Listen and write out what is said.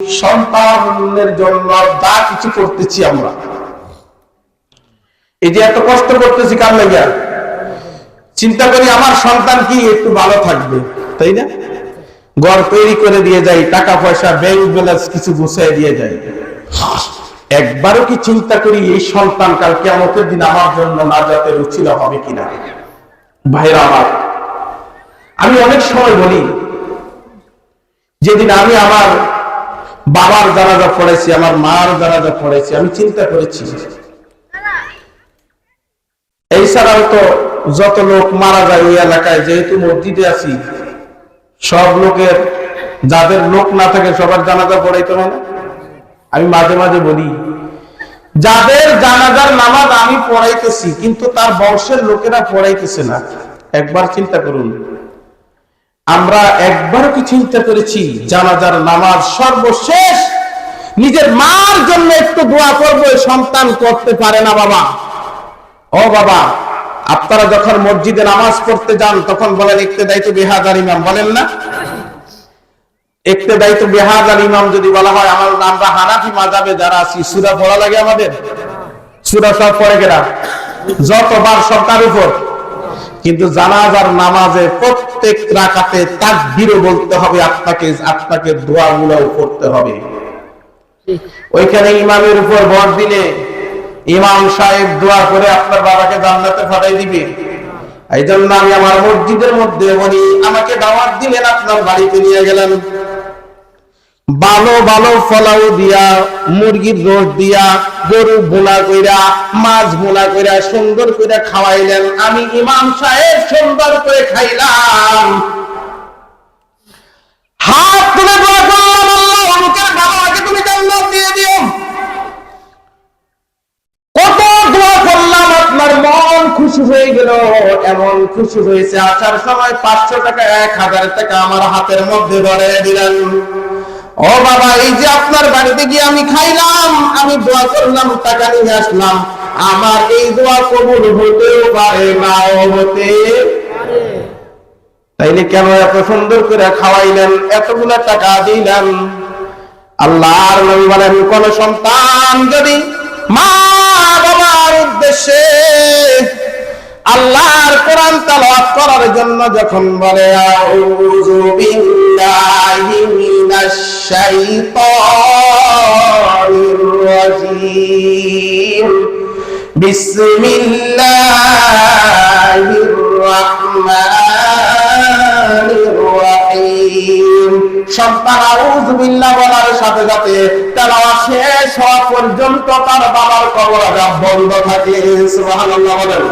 সন্তানের জন্য যা কিছু করতেছি আমরা। এই যে এত কষ্ট করতেছি কার লাগিয়া? চিন্তা করি আমার সন্তান কি একটু ভালো থাকবে, তাই না? ঘর তৈরি করে দিয়ে যাই, টাকা পয়সা ব্যাংক ব্যালেন্স কিছু গুছিয়ে দিয়ে যাই। একবারও কি চিন্তা করি এই সন্তান কাল কেমতের দিন আমার জন্য নাজাতের উচিত হবে কিনা? ভাইরা আমার, আমি অনেক সময় বলি, যেদিন আমি আমার বাবার জানাজা পড়েছি, আমার মার জানাজা পড়েছি, আমি চিন্তা করেছি। এই ছাড়াও তো যত লোক মারা যায় ওই এলাকায়, যেহেতু মসজিদে আছি, সব লোকের, যাদের লোক না থাকে সবার জানাজা পড়াইতে হয় না। আমি মাঝে মাঝে বলি, যাদের জানাজার নামাজ আমি পড়াইতেছি, কিন্তু তার বংশের লোকেরা পড়াইতেছে না, একবার চিন্তা করুন। আমরা একবারও কি চিন্তা করেছি, জানাজার নামাজ সর্বশেষ, নিজের মার জন্য একটু দোয়া করব সন্তান করতে পারে না বাবা। ও বাবা, আপনারা যখন মসজিদে নামাজ পড়তে যান, তখন বলেন একতে দায়িত্ব বেহাদার ইমাম। বলেন না? একতে দায়িত্ব বেহাদার ইমাম, যদি বলা হয়, আমার আমরা হানাফি মাজাবে যারা আছি, সুরা পড়া লাগে আমাদের? সুরা সব পড়ে গেলাম। যতবার সরকার উপর। কিন্তু জানাজার নামাজে প্রত্যেক রাকাতে তাকবীরও বলতে হবে আপনাকে আপনাকে দোয়াগুলোও করতে হবে। ওইখানে ইমামের উপর বর দিলে ইমাম সাহেব দোয়া করে আপনার বাবাকে জান্নাতে ফাটাই দিবে। এই জন্য আমি আমার মসজিদের মধ্যে বলি আমাকে দাওয়াত দিলেন আপনার বাড়িতে নিয়ে গেলেন। ভালো ভালো ফলাও দিয়া, মুরগির রোজ দিয়া, গরু বোনা কইরা, মাছ বোনা কইরা, সুন্দর করে খাওয়াইলেন। আমি ইমাম সাহেব সুন্দর করে খাইলাম। হাত তুলে করলাম, আপনার মন খুশি হয়ে গেল। এমন খুশি হয়েছে, আসার সময় পাঁচশো টাকা, এক হাজার টাকা আমার হাতের মধ্যে ধরে দিলেন। ও বাবা, এই যে আপনার বাড়িতে গিয়ে আমি খাইলাম, আমি দোয়া করলাম, টাকা নিয়ে আসলাম। আমার এই দোয়া কবুল হতেও পারে নাও হতে তাইলে কেন এত সুন্দর করে খাওয়াইলেন, এতগুলা টাকা দিলেন? আল্লাহর নবী বলেন, কোন সন্তান যদি মা বাবার উদ্দেশ্যে আল্লাহর কোরআন তালাওয়াত করার জন্য যখন বলে, আউযু বিল্লাহি মিনাশ শাইতানির রাজীম। বিসমিল্লাহির রাহমানির রাহিম। সন্তান আউযু বিল্লাহ বলার সাথে সাথে তেলাওয়াত শেষ হওয়া পর্যন্ত তার বাবার কবর বন্ধ থাকে। সুবহানাল্লাহ বলেন।